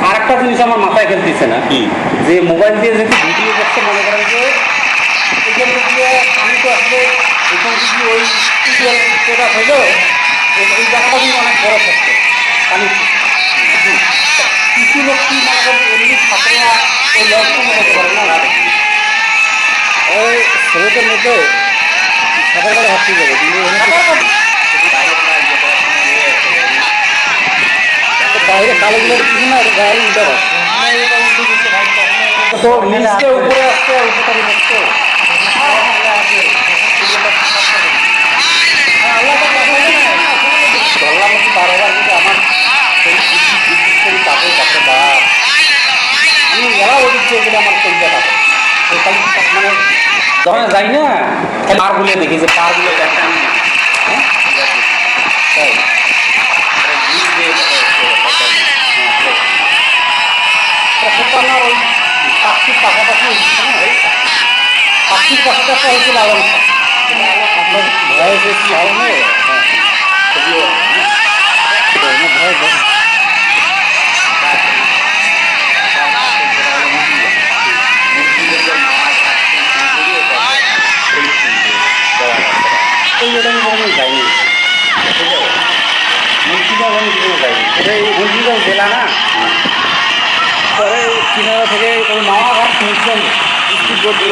আর একটা জিনিস আমার মাথায় খেলতেছে না। যে মোবাইল দিয়ে যদি ভিডিও করতে মনে করেন যে এখান আমি তো আসলে এখান ওই হইল এই জায়গাটা কিন্তু অনেক বড় থাকতো পানি কিছু লোক কি মনে করেন এমনি ছাত্ররা ওই লক্ষ্য মনে করে না? ওই স্রোতের মধ্যে সাঁতার কাটে যাবে কিন্তু বাইরে কালোগুলোর কিছু না গাড়ি উঠে তো নিচে উপরে আসছে উপরে আসছে ধরলাম কি মানে যাই না খালি পারগুলো দেখি যে পারগুলো দেখা হ্যাঁ? প্রত্যেকটা না ওই পাখির পাশাপাশি পাখির পাশাপাশি হচ্ছে লালন আপনার ভয় বেশি ভয় এই এটা আমি যাইনি মুন্সিগঞ্জ আমি কখনো যাইনি এটা এই জেলা না? কিনারা থেকে ওই মামাঘাট মুন্সিগঞ্জ স্কুল বোর্ড কে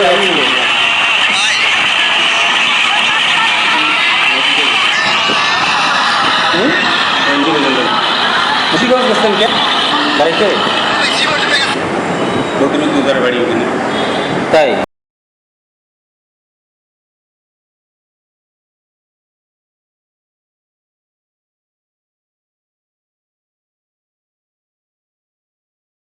বাড়িতে? বাড়ি ওখানে। তাই?